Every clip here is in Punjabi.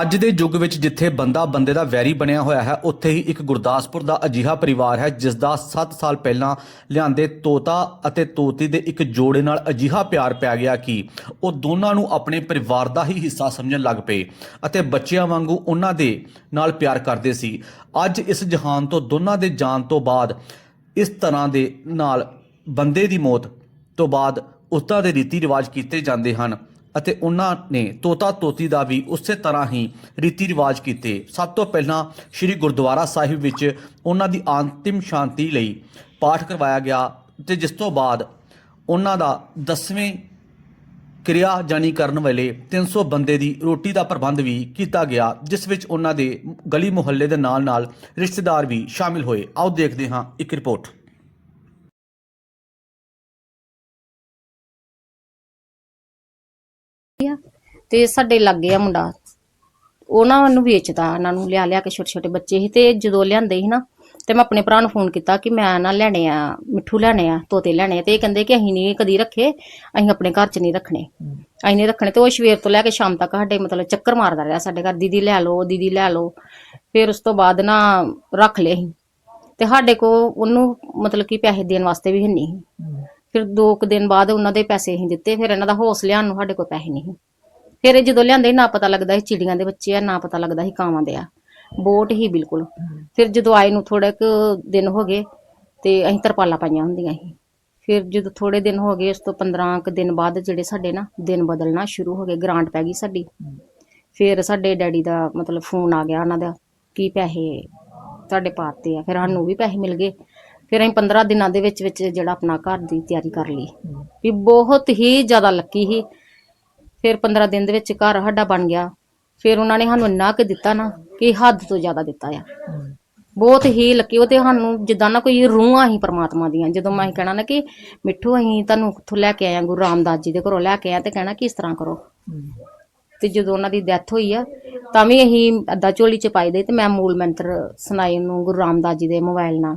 ਅੱਜ ਦੇ ਯੁੱਗ ਵਿੱਚ ਜਿੱਥੇ ਬੰਦਾ ਬੰਦੇ ਦਾ ਵੈਰੀ ਬਣਿਆ ਹੋਇਆ ਹੈ, ਉੱਥੇ ਹੀ ਇੱਕ ਗੁਰਦਾਸਪੁਰ ਦਾ ਅਜੀਹਾ ਪਰਿਵਾਰ ਹੈ ਜਿਸ ਦਾ 7 ਸਾਲ ਪਹਿਲਾਂ ਲਿਆਂਦੇ ਤੋਤਾ ਅਤੇ ਤੋਤੀ ਦੇ ਇੱਕ ਜੋੜੇ ਨਾਲ ਅਜੀਹਾ ਪਿਆਰ ਪੈ ਗਿਆ ਕਿ ਉਹ ਦੋਨਾਂ ਨੂੰ ਆਪਣੇ ਪਰਿਵਾਰ ਦਾ ਹੀ ਹਿੱਸਾ ਸਮਝਣ ਲੱਗ ਪਏ ਅਤੇ ਬੱਚਿਆਂ ਵਾਂਗੂ ਉਹਨਾਂ ਦੇ ਨਾਲ ਪਿਆਰ ਕਰਦੇ ਸੀ। ਅੱਜ ਇਸ ਜਹਾਨ ਤੋਂ ਦੋਨਾਂ ਦੇ ਜਾਣ ਤੋਂ ਬਾਅਦ ਇਸ ਤਰ੍ਹਾਂ ਦੇ ਨਾਲ ਬੰਦੇ ਦੀ ਮੌਤ ਤੋਂ ਬਾਅਦ ਉਸਦਾ ਦੇ ਰੀਤੀ ਰਿਵਾਜ ਕੀਤੇ ਜਾਂਦੇ ਹਨ। ਅਤੇ ਉਹਨਾਂ ਨੇ ਤੋਤਾ ਤੋਤੀ ਦਾ ਵੀ ਉਸੇ ਤਰ੍ਹਾਂ ਹੀ ਰੀਤੀ ਰਿਵਾਜ ਕੀਤੇ। ਸਭ ਤੋਂ ਪਹਿਲਾਂ ਸ੍ਰੀ ਗੁਰਦੁਆਰਾ ਸਾਹਿਬ ਵਿੱਚ ਉਹਨਾਂ ਦੀ ਅੰਤਿਮ ਸ਼ਾਂਤੀ ਲਈ ਪਾਠ ਕਰਵਾਇਆ ਗਿਆ ਤੇ ਜਿਸ ਤੋਂ ਬਾਅਦ ਉਹਨਾਂ ਦਾ 10ਵੇਂ ਕਿਰਿਆ ਜਾਨੀ ਕਰਨ ਵੇਲੇ 300 ਬੰਦੇ ਦੀ ਰੋਟੀ ਦਾ ਪ੍ਰਬੰਧ ਵੀ ਕੀਤਾ ਗਿਆ, ਜਿਸ ਵਿੱਚ ਉਹਨਾਂ ਦੇ ਗਲੀ ਮੁਹੱਲੇ ਦੇ ਨਾਲ ਨਾਲ ਰਿਸ਼ਤੇਦਾਰ ਵੀ ਸ਼ਾਮਿਲ ਹੋਏ। ਆਓ ਦੇਖਦੇ ਹਾਂ ਇੱਕ ਰਿਪੋਰਟ। ਆ। ਤੇ ਸਾਡੇ ਲੱਗੇ ਆ ਮੁੰਡਾ। ਉਹਨਾਂ ਨੂੰ ਵੇਚਦਾ ਉਹਨਾਂ ਨੂੰ ਲਿਆ ਲਿਆ ਕੇ ਛੋਟੇ ਛੋਟੇ ਬੱਚੇ ਸੀ ਤੇ ਜਦੋਂ ਲਿਆਂਦੇ ਸੀ ਨਾ, ਤੇ ਮੈਂ ਆਪਣੇ ਭਰਾ ਨੂੰ ਫੋਨ ਕੀਤਾ ਕਿ ਮੈਂ ਨਾ ਲੈਣੇ ਆ, ਮਿੱਠੂ ਲੈਣੇ ਆ, ਤੋਤੇ ਲੈਣੇ ਆ, ਤੇ ਇਹ ਕਹਿੰਦੇ ਕਿ ਅਸੀਂ ਨਹੀਂ ਕਦੀ ਰੱਖੇ, ਅਸੀਂ ਆਪਣੇ ਘਰ 'ਚ ਨਹੀਂ ਰੱਖਣੇ। ਅਸੀਂ ਨਹੀਂ ਰੱਖਣੇ ਤੇ ਉਹ ਸਵੇਰ ਤੋਂ ਲੈ ਕੇ ਸ਼ਾਮ ਤੱਕ ਸਾਡੇ ਮਤਲਬ ਚੱਕਰ ਮਾਰਦਾ ਰਿਹਾ, ਸਾਡੇ ਘਰ ਦੀਦੀ ਲੈ ਲਓ, ਦੀਦੀ ਲੈ ਲਓ। ਫਿਰ ਉਸ ਤੋਂ ਬਾਅਦ ਨਾ ਰੱਖ ਲਏ ਅਸੀਂ ਤੇ ਸਾਡੇ ਕੋ ਉਹਨੂੰ ਮਤਲਬ ਕਿ ਪੈਸੇ ਦੇਣ ਵਾਸਤੇ ਵੀ ਨਹੀਂ ਸੀ। ਫਿਰ ਦੋ ਕੁ ਦਿਨ ਬਾਅਦ ਉਹਨਾਂ ਦੇ ਪੈਸੇ ਅਸੀਂ ਦਿੱਤੇ, ਫਿਰ ਇਹਨਾਂ ਦਾ ਹੌਸ ਲਿਆਉਣ ਨੂੰ ਸਾਡੇ ਕੋਲ ਪੈਸੇ ਨਹੀਂ ਫਿਰ ਜਦੋਂ ਲਿਆਂਦੇ ਨਾ ਪਤਾ ਲੱਗਦਾ ਸੀ ਚਿੜੀਆਂ ਦੇ ਬੱਚੇ ਆ, ਨਾ ਪਤਾ ਲੱਗਦਾ ਸੀ ਕਾਵਾਂ ਦੇ ਆ। ਬੋਟ ਹੀ ਬਿਲਕੁਲ। ਫਿਰ ਜਦੋਂ ਆਏ ਨੂੰ ਥੋੜੇ ਕੁ ਦਿਨ ਹੋ ਗਏ ਤੇ ਅਸੀਂ ਤਰਪਾਲਾਂ ਪਾਈਆਂ ਹੁੰਦੀਆਂ ਸੀ। ਫਿਰ ਜਦੋਂ ਥੋੜੇ ਦਿਨ ਹੋ ਗਏ, ਉਸ ਤੋਂ 15 ਕੁ ਦਿਨ ਬਾਅਦ ਜਿਹੜੇ ਸਾਡੇ ਨਾ ਦਿਨ ਬਦਲਣਾ ਸ਼ੁਰੂ ਹੋ ਗਏ, ਗ੍ਰਾਂਟ ਪੈ ਗਈ ਸਾਡੀ। ਫਿਰ ਸਾਡੇ ਡੈਡੀ ਦਾ ਮਤਲਬ ਫੋਨ ਆ ਗਿਆ ਉਹਨਾਂ ਦਾ ਕੀ ਪੈਸੇ ਤੁਹਾਡੇ ਪਾਤੇ ਆ, ਫਿਰ ਸਾਨੂੰ ਵੀ ਪੈਸੇ ਮਿਲ ਗਏ। ਫਿਰ ਅਸੀਂ 15 ਦਿਨਾਂ ਦੇ ਵਿੱਚ ਵਿੱਚ ਜਿਹੜਾ ਆਪਣਾ ਘਰ ਦੀ ਤਿਆਰੀ ਕਰ ਲਈ। ਵੀ ਬਹੁਤ ਹੀ ਜ਼ਿਆਦਾ ਲੱਕੀ ਸੀ। ਫਿਰ 15 ਦਿਨ ਦੇ ਵਿੱਚ ਘਰ ਸਾਡਾ ਬਣ ਗਿਆ। ਫਿਰ ਉਹਨਾਂ ਨੇ ਸਾਨੂੰ ਇੰਨਾ ਕੁ ਦਿੱਤਾ ਨਾ ਕਿ ਹੱਦ ਤੋਂ ਜ਼ਿਆਦਾ ਦਿੱਤਾ ਆ। ਬਹੁਤ ਹੀ ਲੱਕੀ ਉਹ ਤੇ ਸਾਨੂੰ ਜਿੱਦਾਂ ਨਾ ਕੋਈ ਰੂਹਾਂ ਹੀ ਪ੍ਰਮਾਤਮਾ ਦੀਆਂ। ਜਦੋਂ ਮੈਂ ਕਹਿਣਾ ਨਾ ਕਿ ਮਿੱਠੂ ਅਸੀਂ ਤੁਹਾਨੂੰ ਕਿੱਥੋਂ ਲੈ ਕੇ ਆਏ ਆ ਗੁਰੂ ਰਾਮਦਾਸ ਜੀ ਦੇ ਘਰੋਂ ਲੈ ਕੇ ਆਏ ਤੇ ਕਹਿਣਾ ਕਿ ਇਸ ਤਰ੍ਹਾਂ ਕਰੋ। ਤੇ ਜਦੋਂ ਉਹਨਾਂ ਦੀ ਡੈਥ ਹੋਈ ਆ ਤਾਂ ਵੀ ਅਸੀਂ ਅੱਧਾ ਝੋਲੀ ਚ ਪਾਈ ਦੇ ਤੇ ਮੈਂ ਮੂਲ ਮੰਤਰ ਸੁਣਾਏ ਉਹਨੂੰ ਗੁਰੂ ਰਾਮਦਾਸ ਜੀ ਦੇ ਮੋਬਾਈਲ ਨਾਲ।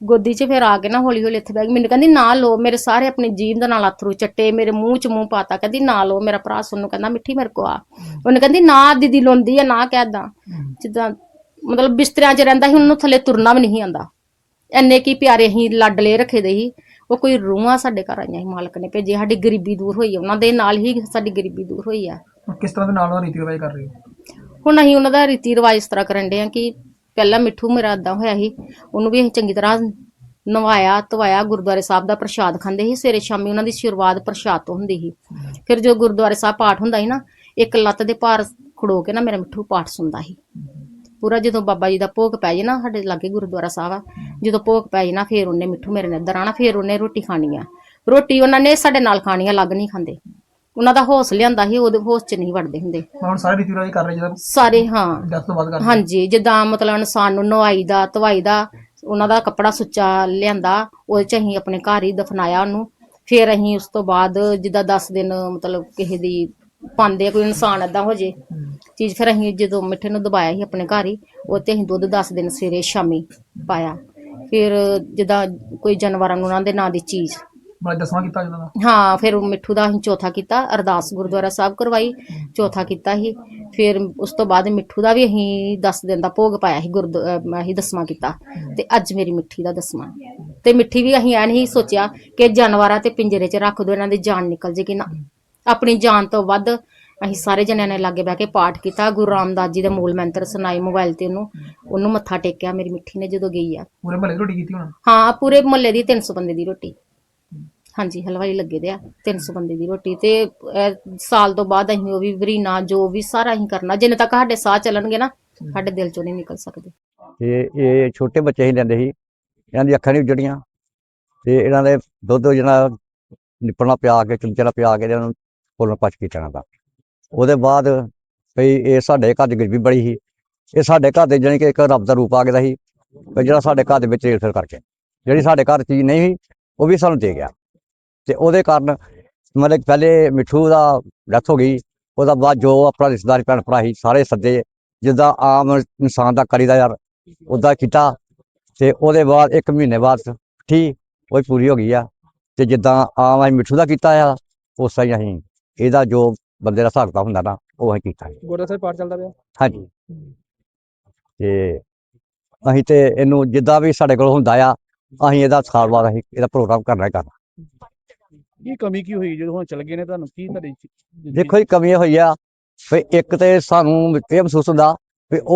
ਗੋਦੀ 'ਚ ਫਿਰ ਆ ਕੇ ਨਾ ਹੌਲੀ ਹੌਲੀ ਇੱਥੇ ਬਹਿ ਗਈ। ਮੈਨੂੰ ਕਹਿੰਦੀ ਨਾ ਲੋ ਮੇਰੇ ਸਾਰੇ ਆਪਣੀ ਜੀਭ ਦੇ ਨਾਲ ਅਥਰੂ ਚੱਟੇ ਮੇਰੇ ਮੂੰਹ 'ਚ ਮੂੰਹ ਪਾਤਾ। ਕਹਿੰਦੀ ਨਾ ਲੋ ਮੇਰਾ ਭਰਾ ਸੁਣਨ ਕਹਿੰਦਾ ਮਿੱਠੀ ਮੇਰੇ ਕੋ ਆ। ਉਹਨੇ ਕਹਿੰਦੀ ਨਾ ਦੀਦੀ ਲੋਂਦੀ ਆ ਨਾ ਕਹਿਦਾ ਜਿੱਦਾਂ ਮਤਲਬ ਬਿਸਤਰਿਆਂ 'ਚ ਰਹਿੰਦਾ ਸੀ ਉਹਨੂੰ ਥੱਲੇ ਤੁਰਨਾ ਵੀ ਨਹੀਂ ਆਂਦਾ ਐਨੇ ਕੀ ਪਿਆਰੇ ਅਸੀਂ ਲਾਡਲੇ ਰੱਖੇ ਦੇ ਸੀ। ਉਹ ਕੋਈ ਰੂਹਾਂ ਸਾਡੇ ਘਰ ਆਈਆਂ ਸੀ ਮਾਲਕ ਨੇ ਭੇਜੇ ਸਾਡੀ ਗਰੀਬੀ ਦੂਰ ਹੋਈ ਆ, ਉਹਨਾਂ ਦੇ ਨਾਲ ਹੀ ਸਾਡੀ ਗਰੀਬੀ ਦੂਰ ਹੋਈ ਆ। ਕਿਸ ਤਰ੍ਹਾਂ ਦੇ ਨਾਲ ਉਹ ਰੀਤੀ ਰਿਵਾਜ ਕਰ ਰਹੇ ਹੋ? ਹੁਣ ਅਸੀਂ ਉਹਨਾਂ ਦਾ ਰੀਤੀ ਰਿਵਾਜ ਇਸ ਤਰ੍ਹਾਂ ਕਰਨ ਦੇ ਆ ਕਿ ਪਹਿਲਾਂ ਮਿੱਠੂ ਮੇਰਾ ਏਦਾਂ ਹੋਇਆ ਸੀ, ਉਹਨੂੰ ਵੀ ਅਸੀਂ ਚੰਗੀ ਤਰ੍ਹਾਂ ਨਵਾਇਆ, ਧਵਾਇਆ, ਗੁਰਦੁਆਰੇ ਸਾਹਿਬ ਦਾ ਪ੍ਰਸ਼ਾਦ ਖਾਂਦੇ ਸੀ, ਸਵੇਰੇ ਸ਼ਾਮੀ ਉਹਨਾਂ ਦੀ ਸ਼ੁਰੂਆਤ ਪ੍ਰਸ਼ਾਦ ਤੋਂ ਹੁੰਦੀ ਸੀ। ਫਿਰ ਜੋ ਗੁਰਦੁਆਰੇ ਸਾਹਿਬ ਪਾਠ ਹੁੰਦਾ ਸੀ ਨਾ, ਇੱਕ ਲੱਤ ਦੇ ਭਾਰ ਖੜੋ ਕੇ ਨਾ ਮੇਰਾ ਮਿੱਠੂ ਪਾਠ ਸੁਣਦਾ ਸੀ। ਪੂਰਾ ਜਦੋਂ ਬਾਬਾ ਜੀ ਦਾ ਭੋਗ ਪੈ ਜੇ ਨਾ ਸਾਡੇ ਲਾਗੇ ਗੁਰਦੁਆਰਾ ਸਾਹਿਬ ਆ, ਜਦੋਂ ਭੋਗ ਪੈ ਜੇ ਨਾ, ਫਿਰ ਉਹਨੇ ਮਿੱਠੂ ਮੇਰੇ ਨੇ ਇੱਧਰ ਆਣਾ ਫਿਰ ਉਹਨੇ ਰੋਟੀ ਖਾਣੀ ਆ। ਰੋਟੀ ਉਹਨਾਂ ਨੇ ਸਾਡੇ ਨਾਲ ਖਾਣੀ ਆ, ਅਲੱਗ ਨਹੀਂ ਖਾਂਦੇ। ਉਹਨਾਂ ਦਾ ਹੌਸ ਲਿਆਂਦਾ ਸੀ ਉਹਦੇ ਹੌਸ 'ਚ ਨਹੀਂ ਵੜਦੇ ਹੁੰਦੇ। ਹੁਣ ਸਾਰੇ ਰੀਤੀ ਰਿਵਾਜ ਕਰ ਰਹੇ ਜਦੋਂ ਸਾਰੇ ਹਾਂ। ਡੈਥ ਤੋਂ ਬਾਅਦ ਕਰ ਹਾਂਜੀ ਜਿੱਦਾਂ ਮਤਲਬ ਇਨਸਾਨ ਨੂੰ ਨਵਾਈ ਦਾ ਧਵਾਈ ਦਾ ਉਹਨਾਂ ਦਾ ਕੱਪੜਾ ਸੁੱਚਾ ਲਿਆਂਦਾ ਉਹਦੇ ਚ ਅਸੀਂ ਆਪਣੇ ਘਰ ਹੀ ਦਫਨਾਇਆ ਉਹਨੂੰ। ਫਿਰ ਅਸੀਂ ਉਸ ਤੋਂ ਬਾਅਦ ਜਿੱਦਾਂ 10 ਦਿਨ ਮਤਲਬ ਕਿਸੇ ਦੀ ਪਾਉਂਦੇ ਆ ਕੋਈ ਇਨਸਾਨ ਏਦਾਂ ਹੋ ਜੇ। ਚੀਜ਼ ਫਿਰ ਅਸੀਂ ਜਦੋਂ ਮਿੱਠੇ ਨੂੰ ਦਬਾਇਆ ਸੀ ਆਪਣੇ ਘਰ ਹੀ ਉਹ ਤੇ ਅਸੀਂ ਦੁੱਧ 10 ਦਿਨ ਸਵੇਰੇ ਸ਼ਾਮੀ ਪਾਇਆ। ਫਿਰ ਜਿੱਦਾਂ ਕੋਈ ਜਾਨਵਰਾਂ ਨੂੰ ਉਹਨਾਂ ਦੇ ਨਾਂ ਦੀ ਚੀਜ਼ ਬੜਾ ਦਸਵਾਂ ਕੀਤਾ ਇਹਨਾਂ ਦਾ। ਹਾਂ ਫਿਰ ਉਹ ਮਿੱਠੂ ਦਾ ਅਸੀਂ ਚੌਥਾ ਕੀਤਾ ਅਰਦਾਸ ਗੁਰਦੁਆਰਾ ਸਾਹਿਬ ਕਰਵਾਈ ਚੌਥਾ ਕੀਤਾ ਸੀ। ਫਿਰ ਉਸ ਤੋਂ ਬਾਅਦ ਮਿੱਠੂ ਦਾ ਵੀ ਅਸੀਂ 10 ਦਿਨ ਦਾ ਭੋਗ ਪਾਇਆ ਸੀ ਗੁਰਦ ਅਸੀਂ ਦਸਵਾਂ ਕੀਤਾ ਤੇ ਅੱਜ ਮੇਰੀ ਮਿੱਠੀ ਦਾ ਦਸਵਾਂ। ਤੇ ਮਿੱਠੀ ਵੀ ਅਸੀਂ ਐ ਨਹੀਂ ਸੋਚਿਆ ਕਿ ਜਾਨਵਰਾਂ ਤੇ ਪਿੰਜਰੇ 'ਚ ਰੱਖ ਦੋ ਇਹਨਾਂ ਦੀ ਜਾਨ ਨਿਕਲ ਜੇਗੀ ਨਾ। ਆਪਣੀ ਜਾਨ ਤੋਂ ਵੱਧ ਅਸੀਂ ਸਾਰੇ ਜਣਿਆਂ ਨੇ ਲਾਗੇ ਬਹਿ ਕੇ ਪਾਠ ਕੀਤਾ ਗੁਰੂ ਰਾਮਦਾਸ ਜੀ ਦੇ ਮੂਲ ਮੰਤਰ ਸੁਣਾਏ ਮੋਬਾਈਲ ਤੇ ਉਹਨੂੰ ਉਹਨੂੰ ਮੱਥਾ ਟੇਕਿਆ ਮੇਰੀ ਮਿੱਠੀ ਨੇ ਜਦੋਂ ਗਈ ਆ। ਪੂਰੇ ਮਹੱਲੇ ਦੀ ਰੋਟੀ ਕੀਤੀ ਹੁਣ? ਹਾਂ ਪੂਰੇ ਮੁਹੱਲੇ ਦੀ 300 ਬੰਦੇ ਦੀ ਰੋਟੀ। ਹਾਂਜੀ ਹਲਵਾਈ ਲੱਗੇ ਦੇ ਆ 300 ਬੰਦੇ ਦੀ ਰੋਟੀ ਤੇ ਇਹ ਸਾਲ ਤੋਂ ਬਾਅਦ ਅਸੀਂ ਉਹ ਵੀ ਵਰੀਨਾ ਜੋ ਵੀ ਸਾਰਾ ਅਸੀਂ ਕਰਨਾ ਜਿੰਨੇ ਤੱਕ ਸਾਡੇ ਸਾਹ ਚੱਲਣਗੇ ਨਾ ਸਾਡੇ ਦਿਲ ਚੋਂ ਨਹੀਂ ਨਿਕਲ ਸਕਦੇ। ਤੇ ਇਹ ਛੋਟੇ ਬੱਚੇ ਹੀ ਲੈਂਦੇ ਸੀ ਇਹਨਾਂ ਦੀ ਅੱਖਾਂ ਨਹੀਂ ਉਜੜੀਆਂ ਤੇ ਇਹਨਾਂ ਦੇ ਦੁੱਧ ਜਿਹੜਾ ਨਿਪਣਾ ਪਿਆ ਕੇ ਚਮਚਾ ਪਿਆ ਕੇ ਇਹਨਾਂ ਨੂੰ ਫੁੱਲ ਪਚ ਇਹਨਾਂ ਦਾ ਉਹਦੇ ਬਾਅਦ ਭਈ ਇਹ ਸਾਡੇ ਘਰ ਦੀ ਗਰੀਬੀ ਬੜੀ ਸੀ ਇਹ ਸਾਡੇ ਘਰ ਦੇ ਜਾਣੀ ਕਿ ਇੱਕ ਰੱਬ ਦਾ ਰੂਪ ਆ ਗਿਆ ਸੀ ਜਿਹੜਾ ਸਾਡੇ ਘਰ ਦੇ ਵਿੱਚ ਰੇਲ ਫਿਰ ਕਰਕੇ ਜਿਹੜੀ ਸਾਡੇ ਘਰ ਚੀਜ਼ ਨਹੀਂ ਸੀ ਉਹ ਵੀ ਸਾਨੂੰ ਦੇ ਗਿਆ। ਤੇ ਉਹਦੇ ਕਾਰਨ ਮਤਲਬ ਪਹਿਲੇ ਮਿੱਠੂ ਦਾ ਡੈਥ ਹੋ ਗਈ ਉਹਦਾ ਬਾਅਦ ਜੋ ਆਪਣਾ ਰਿਸ਼ਤੇਦਾਰ ਭੈਣ ਭਰਾ ਸੀ ਸਾਰੇ ਸੱਦੇ ਜਿੱਦਾਂ ਆਮ ਇਨਸਾਨ ਦਾ ਕਰੀਦਾ ਯਾਰ ਉਦਾਂ ਕੀਤਾ ਤੇ ਉਹਦੇ ਬਾਅਦ ਇੱਕ ਮਹੀਨੇ ਬਾਅਦ ਠੀਕ ਉਹ ਪੂਰੀ ਹੋ ਗਈ ਆ ਤੇ ਜਿੱਦਾਂ ਆਮ ਅਸੀਂ ਮਿੱਠੂ ਦਾ ਕੀਤਾ ਆ ਉਸ ਹੀ ਅਸੀਂ ਇਹਦਾ ਜੋ ਬੰਦੇ ਦਾ ਹਿਸਾਬ ਹੁੰਦਾ ਨਾ ਉਹ ਅਸੀਂ ਕੀਤਾ ਗੁਰਦਾ ਸਾਹਿਬ ਪਾਠ ਚੱਲਦਾ ਪਿਆ? ਹਾਂਜੀ। ਤੇ ਅਸੀਂ ਤੇ ਇਹਨੂੰ ਜਿੱਦਾਂ ਵੀ ਸਾਡੇ ਕੋਲ ਹੁੰਦਾ ਆ ਅਸੀਂ ਇਹਦਾ ਸਾਲ ਬਾਅਦ ਅਸੀਂ ਇਹਦਾ ਪ੍ਰੋਗਰਾਮ ਕਰਨਾ ਹੀ ਕਰਨਾ। ਕੀ ਕਮੀ ਕੀ ਹੋਈ ਜਦੋਂ ਹੁਣ ਚਲ ਗਏ ਨੇ ਤੁਹਾਨੂੰ? ਕੀ ਤੁਹਾਡੀ ਦੇਖੋ ਜੀ, ਕਮੀ ਇਹ ਹੋਈ ਆ। ਵੀ ਇੱਕ ਤੇ ਸਾਨੂੰ ਇਹ ਮਹਿਸੂਸ ਹੁੰਦਾ, ਵੀ ਉਹ